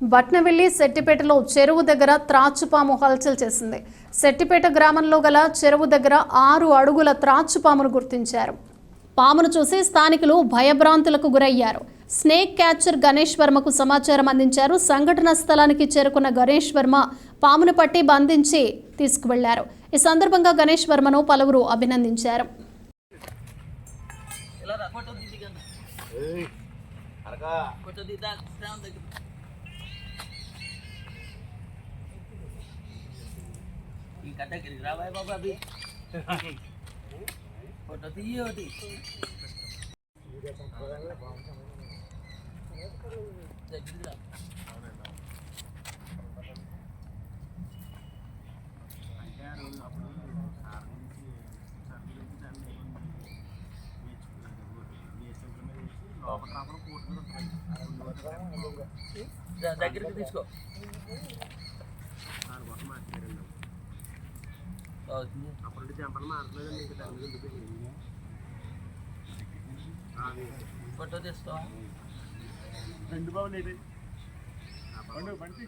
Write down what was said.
బట్నవెల్లి సెట్టిపేటలో చెరువు దగ్గర త్రాచుపాము హల్చల్ చేసింది. సెట్టిపేట గ్రామంలో గల చెరువు దగ్గర ఆరు అడుగుల త్రాచుపామును గుర్తించారు. పామును చూసి స్థానికులు భయభ్రాంతులకు గురయ్యారు. స్నేక్ క్యాచర్ గణేష్ వర్మకు సమాచారం అందించారు. సంఘటన స్థలానికి చేరుకున్న గణేష్ వర్మ పామును పట్టి బంధించి తీసుకువెళ్ళారు. ఈ సందర్భంగా గణేష్ వర్మను పలువురు అభినందించారు ఇలా రా, ఫోటో తీసి కన్నా. ఫోటో తీద్దా, శ్రావణ్ దగ్గర. ఈ కట్ట దగ్గరికి రావాయి బాబు అవి ఫోటో తీయ దగ్గరికి రా. దగ్గరికి తీసుకో. ఫోటో తీసుకో రెండు బాబులు బండి